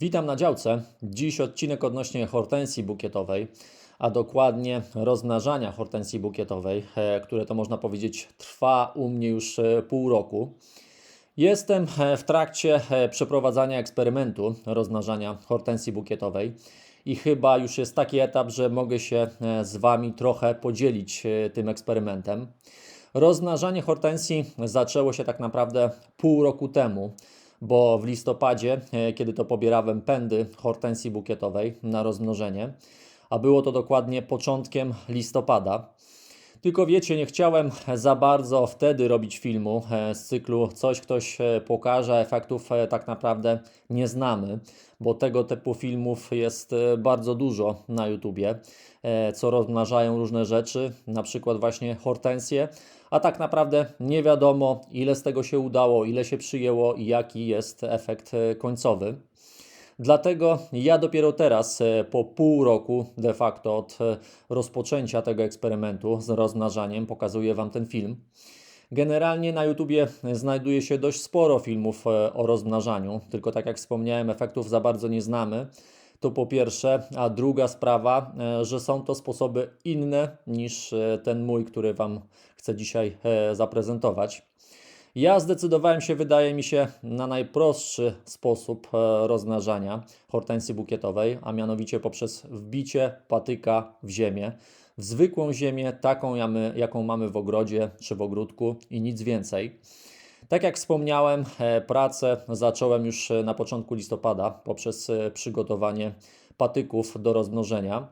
Witam na działce. Dziś odcinek odnośnie hortensji bukietowej, a dokładnie rozmnażania hortensji bukietowej, e, które to można powiedzieć trwa u mnie już e, pół roku. Jestem e, w trakcie przeprowadzania eksperymentu rozmnażania hortensji bukietowej i chyba już jest taki etap, że mogę się z Wami trochę podzielić tym eksperymentem. Rozmnażanie hortensji zaczęło się tak naprawdę pół roku temu, bo w listopadzie, e, kiedy to pobierałem pędy hortensji bukietowej na rozmnożenie, a było to dokładnie początkiem listopada. Tylko wiecie, nie chciałem za bardzo wtedy robić filmu e, z cyklu coś ktoś e, pokaże, efektów e, tak naprawdę nie znamy, bo tego typu filmów jest bardzo dużo na YouTubie, co rozmnażają różne rzeczy, na przykład właśnie hortensje, a tak naprawdę nie wiadomo ile z tego się udało, ile się przyjęło i jaki jest efekt końcowy. Dlatego ja dopiero teraz, e, po pół roku de facto od e, rozpoczęcia tego eksperymentu z rozmnażaniem, pokazuję Wam ten film. Generalnie na YouTubie znajduje się dość sporo filmów e, o rozmnażaniu, tylko tak jak wspomniałem, efektów za bardzo nie znamy. To po pierwsze, a druga sprawa, że są to sposoby inne niż ten mój, który Wam chcę dzisiaj zaprezentować. Ja zdecydowałem się, wydaje mi się, na najprostszy sposób e, rozmnażania hortensji bukietowej, a mianowicie poprzez wbicie patyka w ziemię, w zwykłą ziemię, taką jaką mamy w ogrodzie czy w ogródku i nic więcej. Tak jak wspomniałem, e, pracę zacząłem już e, na początku listopada poprzez przygotowanie patyków do rozmnożenia.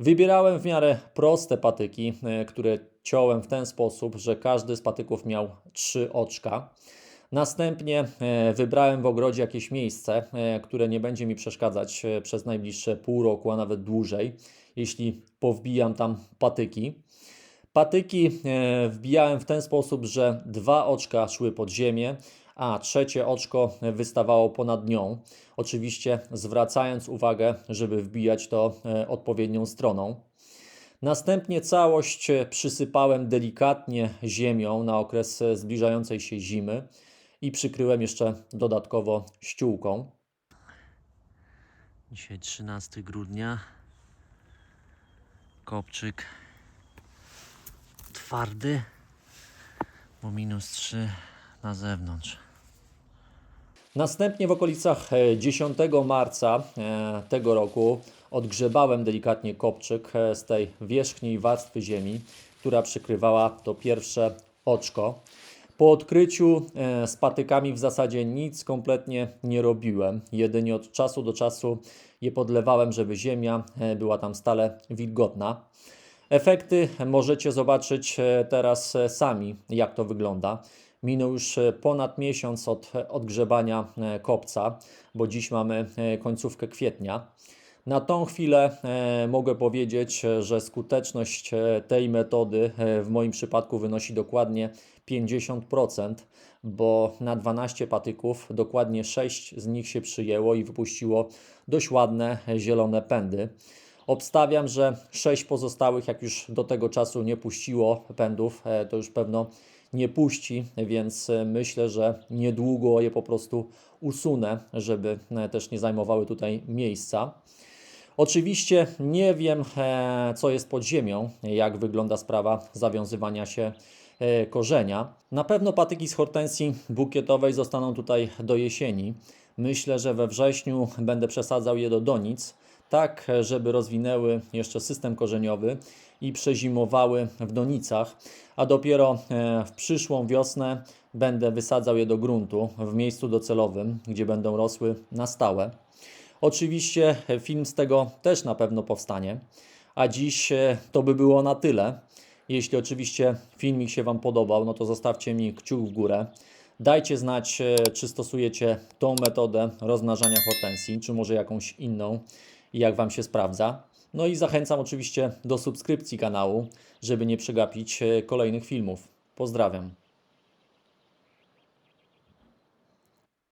Wybierałem w miarę proste patyki, e, które ciąłem w ten sposób, że każdy z patyków miał trzy oczka. Następnie e, wybrałem w ogrodzie jakieś miejsce, e, które nie będzie mi przeszkadzać przez najbliższe pół roku, a nawet dłużej, jeśli powbijam tam patyki. Patyki wbijałem w ten sposób, że dwa oczka szły pod ziemię, a trzecie oczko wystawało ponad nią. Oczywiście zwracając uwagę, żeby wbijać to e, odpowiednią stroną. Następnie całość przysypałem delikatnie ziemią na okres e, zbliżającej się zimy i przykryłem jeszcze dodatkowo ściółką. Dzisiaj 13 grudnia. Kopczyk twardy, bo minus 3 na zewnątrz. Następnie w okolicach e, 10 marca e, tego roku odgrzebałem delikatnie kopczyk e, z tej wierzchniej warstwy ziemi, która przykrywała to pierwsze oczko. Po odkryciu e, z patykami w zasadzie nic kompletnie nie robiłem. Jedynie od czasu do czasu je podlewałem, żeby ziemia e, była tam stale wilgotna. Efekty możecie zobaczyć e, teraz e, sami, jak to wygląda. Minął już e, ponad miesiąc od e, odgrzebania e, kopca, bo dziś mamy końcówkę kwietnia. Na tą chwilę mogę powiedzieć, że skuteczność tej metody w moim przypadku wynosi dokładnie 50%, bo na 12 patyków dokładnie 6 z nich się przyjęło i wypuściło dość ładne zielone pędy. Obstawiam, że 6 pozostałych, jak już do tego czasu nie puściło pędów, to już pewno nie puści, więc e, myślę, że niedługo je po prostu usunę, żeby e, też nie zajmowały tutaj miejsca. Oczywiście nie wiem, e, co jest pod ziemią, jak wygląda sprawa zawiązywania się korzenia. Na pewno patyki z hortensji bukietowej zostaną tutaj do jesieni. Myślę, że we wrześniu będę przesadzał je do donic, tak żeby rozwinęły jeszcze system korzeniowy i przezimowały w donicach, a dopiero e, w przyszłą wiosnę będę wysadzał je do gruntu w miejscu docelowym, gdzie będą rosły na stałe. Oczywiście film z tego też na pewno powstanie, a dziś e, to by było na tyle. Jeśli oczywiście filmik się Wam podobał, no to zostawcie mi kciuk w górę. Dajcie znać, e, czy stosujecie tą metodę rozmnażania hortensji, czy może jakąś inną i jak Wam się sprawdza. No i zachęcam oczywiście do subskrypcji kanału, żeby nie przegapić e, kolejnych filmów. Pozdrawiam.